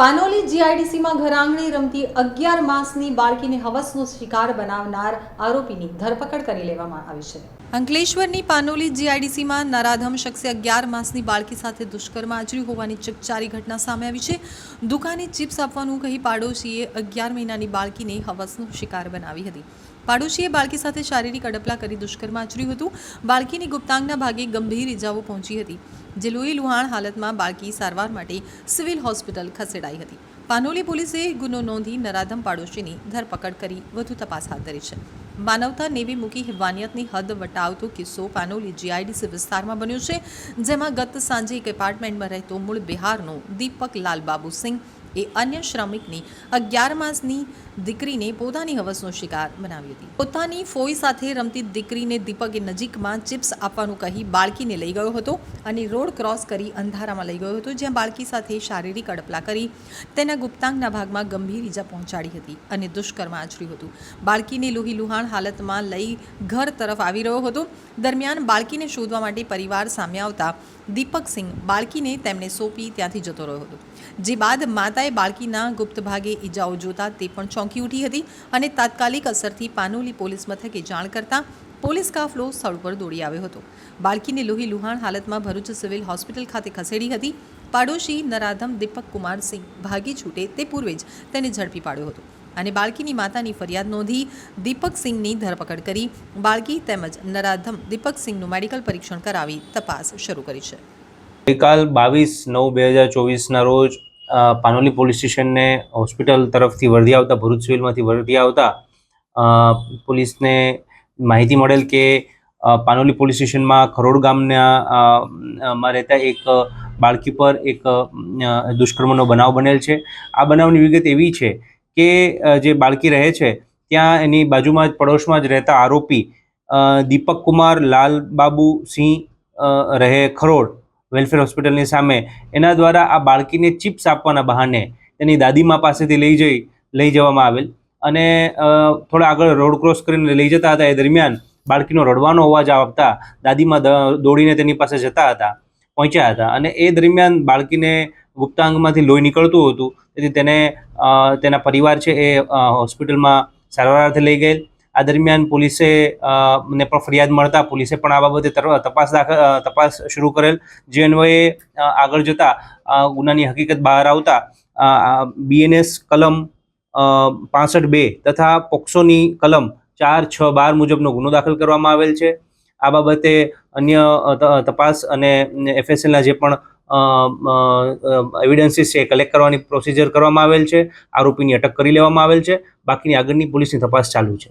પાનોલી જીઆઈડીસીમાં ઘરાંગણી રમતી અગિયાર માસની બાળકીને હવસનો શિકાર બનાવનાર આરોપીની ધરપકડ કરી લેવામાં આવી છે. અંકલેશ્વરની પાનોલી જીઆઈડીસીમાં નરાધમ શખ્સે અગિયાર માસની બાળકી સાથે દુષ્કર્મ આચર્યું હોવાની ચકચારી ઘટના સામે આવી છે. દુકાને ચિપ્સ આપવાનું કહી પાડોશીએ અગિયાર મહિનાની બાળકીને હવસનો શિકાર બનાવી હતી. પાડોશીએ બાળકી સાથે શારીરિક અડપલા કરી દુષ્કર્મ આચર્યું હતું. બાળકીની ગુપ્તાંગના ભાગે ગંભીર ઇજાઓ પહોંચી હતી, જે લોહી લુહાણ હાલતમાં બાળકી સારવાર માટે સિવિલ હોસ્પિટલ ખસેડાઈ હતી. પાનોલી પોલીસે ગુનો નોંધી નરાધમ પાડોશીની ધરપકડ કરી વધુ તપાસ હાથ ધરી છે. માનવતા નેવી મૂકી હેવાનિયતની હદ વટાવતો કિસ્સો પાનોલી જીઆઈડીસી વિસ્તારમાં બન્યો છે, જેમાં ગત સાંજે એક એપાર્ટમેન્ટમાં રહેતો મૂળ બિહારનો દીપક લાલબાબુ સિંહ એ અન્ય શ્રમિકની અગિયાર માસની દીકરીને પોતાની હવસનો શિકાર બનાવી હતી. પોતાની ફોઈ સાથે રમતી દીકરીને દીપકે નજીકમાં ચિપ્સ આપવાનું કહી બાળકીને લઈ ગયો હતો અને રોડ ક્રોસ કરી અંધારામાં લઈ ગયો હતો, જ્યાં બાળકી સાથે શારીરિક અડપલા કરી તેના ગુપ્તાંગના ભાગમાં ગંભીર ઈજા પહોંચાડી હતી અને દુષ્કર્મ આચર્યું હતું. બાળકીને લોહી લુહાણ હાલતમાં લઈ ઘર તરફ આવી રહ્યો હતો. દરમિયાન બાળકીને શોધવા માટે પરિવાર સામે આવતા દીપક સિંહ બાળકીને તેમને સોંપી ત્યાંથી જતો રહ્યો હતો. જે બાદ માતાએ બાળકીના ગુપ્ત ભાગે ઈજાઓ જોતા તે પણ ચોંકી ઉઠી હતી અને તાત્કાલિક અસરથી પાનોલી પોલીસ મથકે જાણ કરતા પોલીસ કાફલો સ્થળ પર દોડી આવ્યો હતો. બાળકીને લોહી લુહાણ હાલતમાં ભરૂચ સિવિલ હોસ્પિટલ ખાતે ખસેડી હતી. પાડોશી નરાધમ દીપક કુમાર ભાગી છૂટે તે પૂર્વે જ તેને ઝડપી પાડ્યો હતો અને બાળકીની માતાની ફરિયાદ નોંધી દીપક સિંહની ધરપકડ કરી બાળકી તેમજ નરાધમ દીપક સિંહનું મેડિકલ પરીક્ષણ કરાવી તપાસ શરૂ કરી છે. ગઈકાલ બાવીસ નવ બે હજાર ચોવીસના રોજ પાનોલી પોલીસ સ્ટેશનને હોસ્પિટલ તરફથી વર્ધી આવતા, ભરૂચ સિવિલમાંથી વર્ધી આવતા પોલીસને માહિતી મળેલ કે પાનોલી પોલીસ સ્ટેશનમાં ખરોડ ગામના માં રહેતા એક બાળકી પર એક દુષ્કર્મનો બનાવ બનેલ છે. આ બનાવની વિગત એવી છે કે જે બાળકી રહે છે, ત્યાં એની બાજુમાં જ, પડોશમાં જ રહેતા આરોપી દીપક કુમાર લાલબાબુ સિંહ રહે ખરોડ. વેલફેર હોસ્પિટલની સામે. એના દ્વારા આ બાળકીને ચિપ્સ આપવાના બહાને તેની દાદીમા પાસેથી લઈ જઈ, લઈ જવામાં આવેલ. અને થોડા આગળ રોડ ક્રોસ કરીને લઈ જતા હતા. એ દરમિયાન બાળકીનો રડવાનો અવાજ આવતા દાદીમા દોડીને તેની પાસે જતા હતા, પહોંચ્યા હતા. અને એ દરમિયાન બાળકીને ગુપ્તાંગમાંથી લોહી નીકળતું હતું. તેથી તેને તેના પરિવાર છે એ હોસ્પિટલમાં સારવાર અર્થે લઈ ગયેલ. આ દરમિયાન પોલીસે ને પણ ફરિયાદ મળતા પોલીસે પણ આ બાબતે તપાસ દાખલ તપાસ શરૂ કરેલ. જે અન્વયે આગળ જતા ગુનાની હકીકત બહાર આવતા બીએનએસ કલમ પાસઠ બે તથા પોક્સોની કલમ ચાર છ બાર મુજબનો ગુનો દાખલ કરવામાં આવેલ છે. આ બાબતે અન્ય તપાસ અને એફએસએલના જે પણ એવિડન્સીસ છે કલેક્ટ કરવાની પ્રોસિજર કરવામાં આવેલ છે. આરોપીની અટક કરી લેવામાં આવેલ છે. બાકીની આગળની પોલીસની તપાસ ચાલુ છે.